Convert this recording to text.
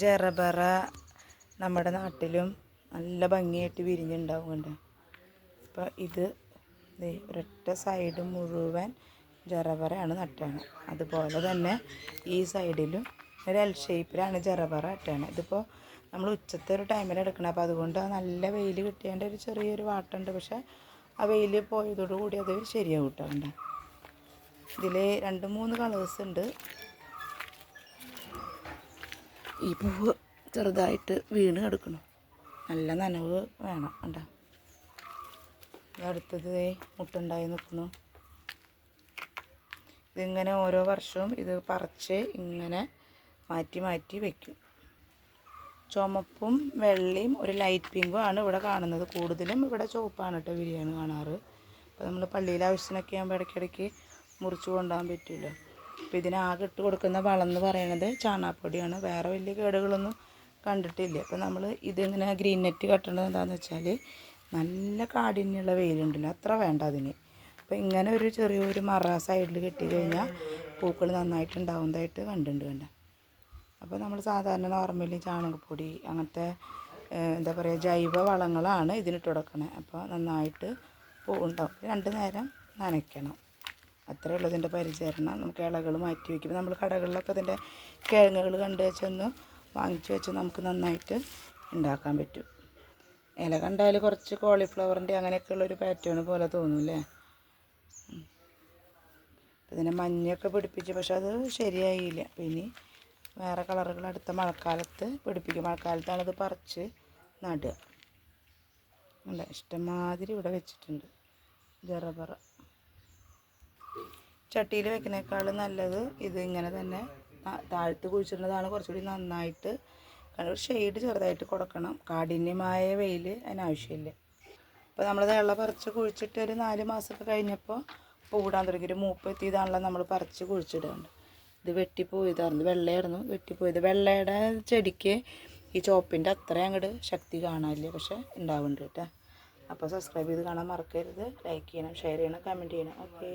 Gerbera നമ്മുടെ നാട്ടിലും നല്ല ഭംഗിയായിട്ട് വിരിഞ്ഞുണ്ടാവുന്നുണ്ട് അപ്പോൾ ഇത് ഒരൊറ്റ സൈഡ് മുഴുവൻ ജറബറയാണ് നട്ടാണ്. അതുപോലെ തന്നെ ഈ സൈഡിലും ഒരു എൽ ഷേപ്പിലാണ് ജറബറ നട്ടാണ്. ഇതിപ്പോൾ നമ്മൾ ഉച്ചത്തെ ഒരു ടൈമിൽ എടുക്കണം. അപ്പോൾ അതുകൊണ്ട് നല്ല വെയിൽ കിട്ടിയതിന്റെ ഒരു ചെറിയൊരു വാട്ടുണ്ട്. പക്ഷേ ആ വെയിൽ പോയതോടുകൂടി അത് ശരിയാവും കേട്ടോ ഇതിൽ രണ്ട് മൂന്ന് കളേഴ്സ് ഉണ്ട്. ഈ പൂവ് ചെറുതായിട്ട് വീണ് കിടക്കണം നല്ല നനവ് വേണം കണ്ടോ? അടുത്തത് മുട്ടുണ്ടായി നിൽക്കുന്നു. ഇതിങ്ങനെ ഓരോ വർഷവും ഇത് പറിച്ച് ഇങ്ങനെ മാറ്റി മാറ്റി വയ്ക്കും ചുമപ്പും വെള്ളയും ഒരു ലൈറ്റ് പിങ്കും ആണ് ഇവിടെ കാണുന്നത്. കൂടുതലും ഇവിടെ ചുവപ്പാണ് കേട്ടോ ബിരിയാണി കാണാറ്. അപ്പോൾ നമ്മൾ പള്ളിയിലെ ആവശ്യത്തിനൊക്കെ ആകുമ്പോൾ ഇടയ്ക്കിടയ്ക്ക് മുറിച്ച് കൊണ്ടുപോകാൻ പറ്റുമല്ലോ അപ്പോൾ ഇതിനാകെ ഇട്ട് കൊടുക്കുന്ന വളം എന്ന് പറയുന്നത് ചാണാപ്പൊടിയാണ് വേറെ വലിയ കേടുകളൊന്നും കണ്ടിട്ടില്ല. അപ്പോൾ നമ്മൾ ഇതിങ്ങനെ ഗ്രീൻ നെറ്റ് കട്ടേണ്ടത് എന്താണെന്ന് വെച്ചാൽ നല്ല കാഠിന്യമുള്ള വെയിലുണ്ടല്ലോ. അത്ര വേണ്ട അതിന്. അപ്പോൾ ഇങ്ങനെ ഒരു ചെറിയൊരു മറ സൈഡിൽ കെട്ടി കഴിഞ്ഞാൽ പൂക്കൾ നന്നായിട്ട് ഉണ്ടാവുന്നതായിട്ട് കണ്ടിട്ടുണ്ട് കണ്ട. അപ്പോൾ നമ്മൾ സാധാരണ നോർമലി ചാണകപ്പൊടി അങ്ങനത്തെ എന്താ പറയുക ജൈവ വളങ്ങളാണ് ഇതിനിട്ട് കൊടുക്കണേ. അപ്പോൾ നന്നായിട്ട് പൂ ഉണ്ടാവും. രണ്ട് നേരം നനയ്ക്കണം. അത്രേ ഉള്ളൂ ഇതിന്റെ പരിചരണം. നമുക്ക് ഇളകൾ മാറ്റി വയ്ക്കും. നമ്മൾ കടകളിലൊക്കെ ഇതിന്റെ കിഴങ്ങുകൾ കണ്ടു വെച്ചൊന്ന് വാങ്ങിച്ചു വെച്ച് നമുക്ക് നന്നായിട്ട് ഉണ്ടാക്കാൻ പറ്റും. ഇല കണ്ടാൽ കുറച്ച് കോളിഫ്ലവറിന്റെ അങ്ങനെയൊക്കെയുള്ളൊരു പാറ്റേൺ പോലെ തോന്നൂല്ലേ ഇതിനെ മഞ്ഞൊക്കെ പിടിപ്പിച്ചു പക്ഷെ അത് ശരിയായില്ല. ഇനി വേറെ കളറുകൾ അടുത്ത മഴക്കാലത്ത് പിടിപ്പിക്കും. മഴക്കാലത്താണ് അത് പറിച്ച് നടുക. അല്ല? ഇഷ്ടംമാതിരി ഇവിടെ വെച്ചിട്ടുണ്ട്. ജറബറ ചട്ടിയിൽ വെക്കുന്നേക്കാൾ നല്ലത് ഇത് ഇങ്ങനെ തന്നെ താഴ്ത്ത് കുഴിച്ചിടുന്നതാണ് കുറച്ചുകൂടി നന്നായിട്ട്. കാരണം ഷെയ്ഡ് ചെറുതായിട്ട് കൊടുക്കണം. കാഠിന്യമായ വെയിൽ അതിനാവശ്യമില്ല അപ്പോൾ നമ്മൾ വെള്ളം പറിച്ച് കുഴിച്ചിട്ട് ഒരു നാല് മാസമൊക്കെ കഴിഞ്ഞപ്പോൾ പൂടാൻ തുടങ്ങി ഒരു മൂപ്പ് നമ്മൾ പറിച്ച് കുഴിച്ചിടുന്നുണ്ട് ഇത് വെട്ടിപ്പോയതായിരുന്നു. വെള്ളയായിരുന്നു വെട്ടിപ്പോയത്. വെള്ളയുടെ ചെടിക്ക് ഈ ചോപ്പിന്റെ അത്രയും അങ്ങോട്ട് ശക്തി കാണാനില്ല. പക്ഷേ ഉണ്ടാവുന്നുണ്ട് കേട്ടോ. അപ്പോൾ സബ്സ്ക്രൈബ് ചെയ്ത് കാണാൻ മറക്കരുത്. ലൈക്ക് ചെയ്യണം ഷെയർ ചെയ്യണം കമന്റ് ചെയ്യണം. ഓക്കെ